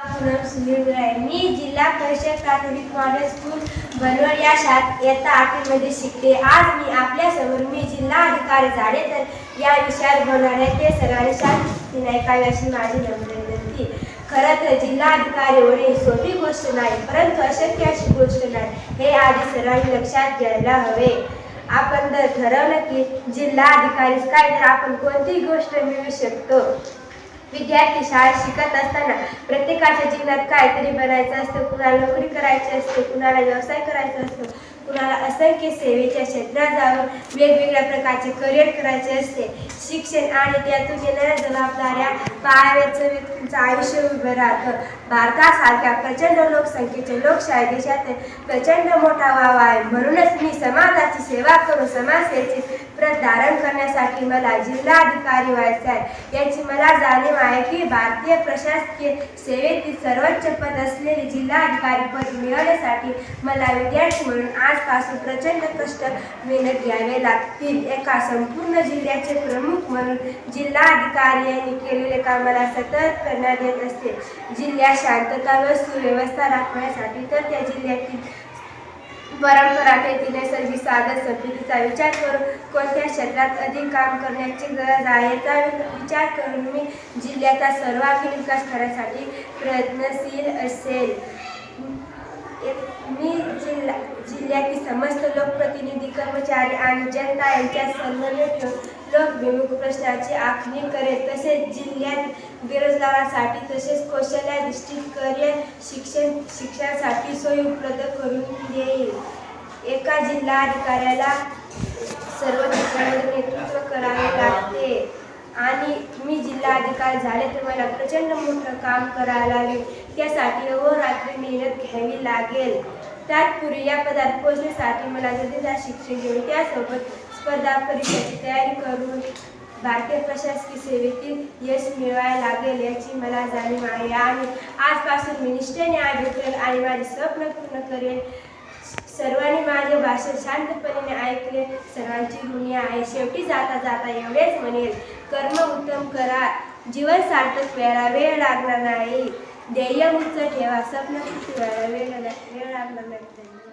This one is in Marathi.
मी जिल्हा परिषद प्राथमिक मॉडेल स्कूल बनवड या शाळेत इयत्ता आठवीमध्ये शिकते आज मी आपल्यासमोर मी जिल्हा अधिकारी झाले तर या विषयात बोलणार आहे. ते सर्वांनी शाळेत ऐकावी अशी माझी नम्र विनंती. खरं तर जिल्हाधिकारी होणे ही सोपी गोष्ट नाही परंतु अशक्य अशी गोष्ट नाही. हे आधी सर्वांनी लक्षात घ्यायला हवे. आपण जर ठरवलं की जिल्हाधिकारीच काय तर आपण कोणतीही गोष्ट मिळवू शकतो. विद्यार्थी शाळेत शिकत असताना प्रत्येकाच्या जीवनात काहीतरी बनायचं असतं कुणाला नोकरी करायची असते कुणाला व्यवसाय करायचा असतो. कुणाला असंख्य सेवेच्या क्षेत्रात जाऊन वेगवेगळ्या प्रकारचे करिअर करायचे असते शिक्षण आणि त्यातून येणाऱ्या जबाबदाऱ्या पायावरचं व्यक्तींचं आयुष्य उभं राहतं. भारतासारख्या प्रचंड लोकसंख्येचे लोकशाही देशात प्रचंड मोठा वाव आहे. म्हणूनच मी समाजाची सेवा करून समाजसेवेची प्रत धारण करण्यासाठी मला जिल्हाधिकारी व्हायचं आहे. याची मला जाणीव आहे की भारतीय प्रशासकीय सेवेतील सर्वोच्च पद असलेले जिल्हाधिकारी पद मिळवण्यासाठी मला विद्यार्थी म्हणून आजपासून प्रचंड कष्ट मेहनत घ्यावे लागतील. एका संपूर्ण जिल्ह्याचे प्रमुख म्हणून जिल्हाधिकारी यांनी केलेले कामाला सतत करण्यात येत असते. जिल्ह्यात शांतता व सुव्यवस्था राखण्यासाठी तर त्या जिल्ह्यातील परंपरा तेथील नैसर्गिक साधन संपत्तीचा विचार करून कोणत्या क्षेत्रात अधिक काम करण्याची गरज आहे याचा विचार करून मी जिल्ह्याचा सर्वांगीण विकास करण्यासाठी प्रयत्नशील असेल. जिल्ह्यातील समस्त लोकप्रतिनिधी कर्मचारी आणि जनता यांच्या समन्वय लोकभिमुख प्रश्नाची आखणी करेल. तसेच जिल्ह्यात बेरोजगारासाठी तसेच कौशल्याधिष्ठित करिअर शिक्षण शिक्षणासाठी सोयी उपलब्ध करून देईल. एका जिल्हा अधिकाऱ्याला सर्व ठिकाणी नेतृत्व करावे लागते. आणि मी जिल्हा अधिकारी झाले तर मला प्रचंड मोठं काम करायला लागेल. त्यासाठी अहोरात्री मेहनत घ्यावी लागेल. त्याचपूर्वी या पदात पोहोचण्यासाठी मला जदेदार शिक्षण घेऊन त्यासोबत स्पर्धा परीक्षेची तयारी करून भारतीय प्रशासकीय सेवेतील यश मिळवायला लागेल याची मला जाणीव आहे. आणि आजपासून मी निष्ठेने आढळेल आणि माझे स्वप्न पूर्ण करेल सर्वांनी माझे भाषण शांतपणे ऐकले. सर्वांची ऋणी आहे. शेवटी जाता जाता एवढेच म्हणेल कर्म उत्तम करा. जीवन सार्थक व्हायला वेळ लागणार नाही. ध्येय उच्च ठेवा स्वप्न पूर्ती व्हायला वेळ वेळ लागला नाही